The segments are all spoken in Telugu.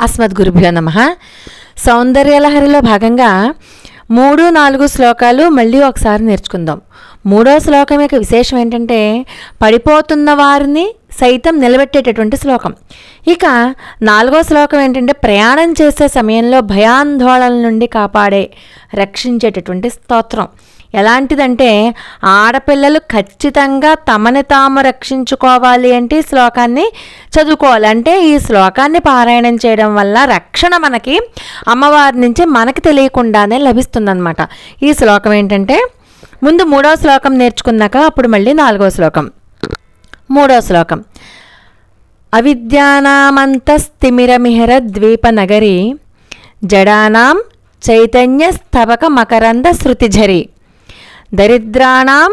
అస్మద్గురుభ్యో నమ. సౌందర్యలహరిలో భాగంగా మూడు నాలుగు శ్లోకాలు మళ్ళీ ఒకసారి నేర్చుకుందాం. మూడో శ్లోకం యొక్క విశేషం ఏంటంటే పడిపోతున్న వారిని సైతం నిలబెట్టేటటువంటి శ్లోకం. ఇక నాలుగో శ్లోకం ఏంటంటే ప్రయాణం చేసే సమయంలో భయాందోళనల నుండి కాపాడే రక్షించేటటువంటి స్తోత్రం. ఎలాంటిదంటే ఆడపిల్లలు ఖచ్చితంగా తమని తాము రక్షించుకోవాలి అంటే ఈ శ్లోకాన్ని చదువుకోవాలి. అంటే ఈ శ్లోకాన్ని పారాయణం చేయడం వల్ల రక్షణ మనకి అమ్మవారి నుంచి మనకి తెలియకుండానే లభిస్తుందన్నమాట. ఈ శ్లోకం ఏంటంటే ముందు మూడో శ్లోకం నేర్చుకున్నాక అప్పుడు మళ్ళీ నాలుగో శ్లోకం. మూడో శ్లోకం. అవిద్యానామంతస్తిమిరమిహర ద్వీపనగరి జడానాం చైతన్య స్తవక మకరంద శృతిఝరి. దరిద్రాణం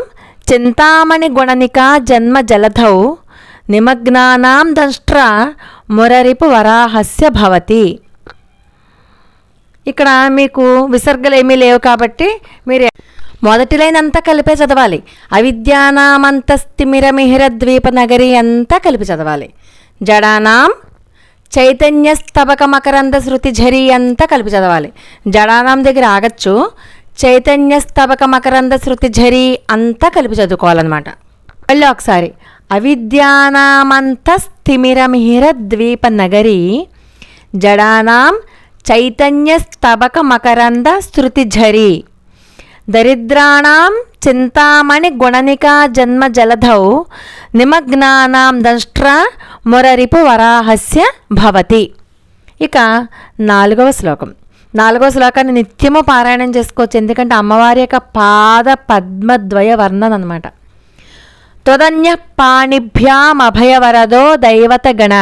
చింతామణి గుణనికా జన్మ జలధౌ నిమగ్నానాం దష్ట్ర మురరిపు వరాహస్య భవతి. ఇక్కడ మీకు విసర్గలు ఏమీ లేవు కాబట్టి మీరు మొదటి లైన్ అంతా కలిపే చదవాలి. అవిద్యానామంతస్తిమిరమిహిర ద్వీప నగరి అంతా కలిపి చదవాలి. జడానాం చైతన్య స్తబక మకరంద శృతి ఝరి అంతా కలిపి చదవాలి. జడానాం దగ్గర ఆగచ్చు. చైతన్యస్తబక మకరంద శృతి ఝరి అంతా కలిపి చదువుకోవాలన్నమాట. మళ్ళీ ఒకసారి అవిద్యానామంత స్థిమిరమిహిర ద్వీప నగరి జడానాం చైతన్య మకరంద శృతి ఝరి. దరిద్రాణం చింతామణి గుణనికా జన్మ జలధౌ నిమగ్నానాం దంష్ట్ర మురరిపు వరాహస్య భవతి. ఇక నాలుగవ శ్లోకం. నాలుగో శ్లోకాన్ని నిత్యము పారాయణం చేసుకోవచ్చు. ఎందుకంటే అమ్మవారి యొక్క పాద పద్మద్వయ వర్ణన అనమాట త్వదన్య పాణిభ్యామభయవరదో దైవత గణ.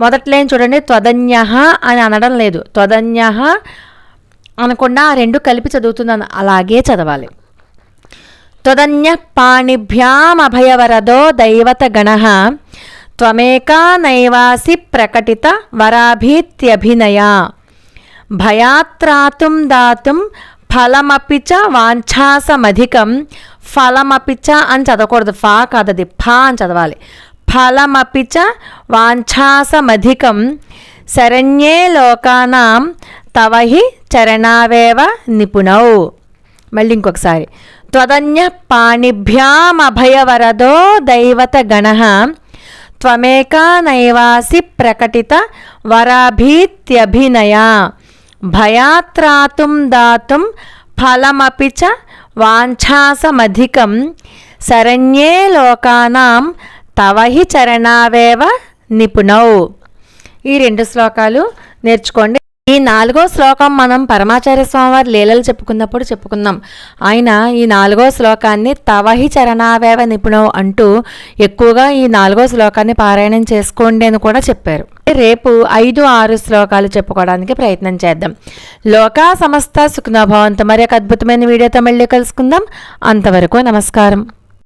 మొదట్లేం చూడండి త్వదన్య అని అనడం లేదు. త్వదన్య అనకుండా ఆ రెండు కలిపి చదువుతున్నాను. అలాగే చదవాలి. త్వదన్య పాణిభ్యామభయవరదో దైవత గణ. త్వమేకా నైవాసి ప్రకటిత వరాభీత్యభినయ. భయాత్రాతుం దాతుం ఫలమపి చ వాంఛాసమధికం. ఫలమపి చ అని చదవకూడదు. ఫా కాదది. ఫా అని చదవాలి. ఫలమపి చ వాంఛాసమధికం. శరణ్యే లోకానాం. తవహి చరణావేవ నిపుణౌ. మళ్ళీ ఇంకొకసారి. త్వదన్య పాణిభ్యామభయవరదో దైవత గణ. త్వమేకా నైవాసి ప్రకటిత వరాభీత్యభినయా. భయాత్రాతుం దాతుం ఫలమపి చ వాంఛాసమధికం. శరణ్యే లోకానాం తవహి చరణావేవ నిపుణౌ. ఈ రెండు శ్లోకాలు నేర్చుకోండి. ఈ నాలుగో శ్లోకం మనం పరమాచార్య స్వామివారి లీలలు చెప్పుకున్నప్పుడు చెప్పుకుందాం ఆయన ఈ నాలుగో శ్లోకాన్ని తవహి చరణావేవ నిపుణం అంటూ ఎక్కువగా ఈ నాలుగో శ్లోకాన్ని పారాయణం చేసుకోండి అని కూడా చెప్పారు. రేపు ఐదు ఆరు శ్లోకాలు చెప్పుకోవడానికి ప్రయత్నం చేద్దాం. లోకా సమస్త సుఖనభవంతో. మరి ఒక అద్భుతమైన వీడియోతో మళ్ళీ కలుసుకుందాం. అంతవరకు నమస్కారం.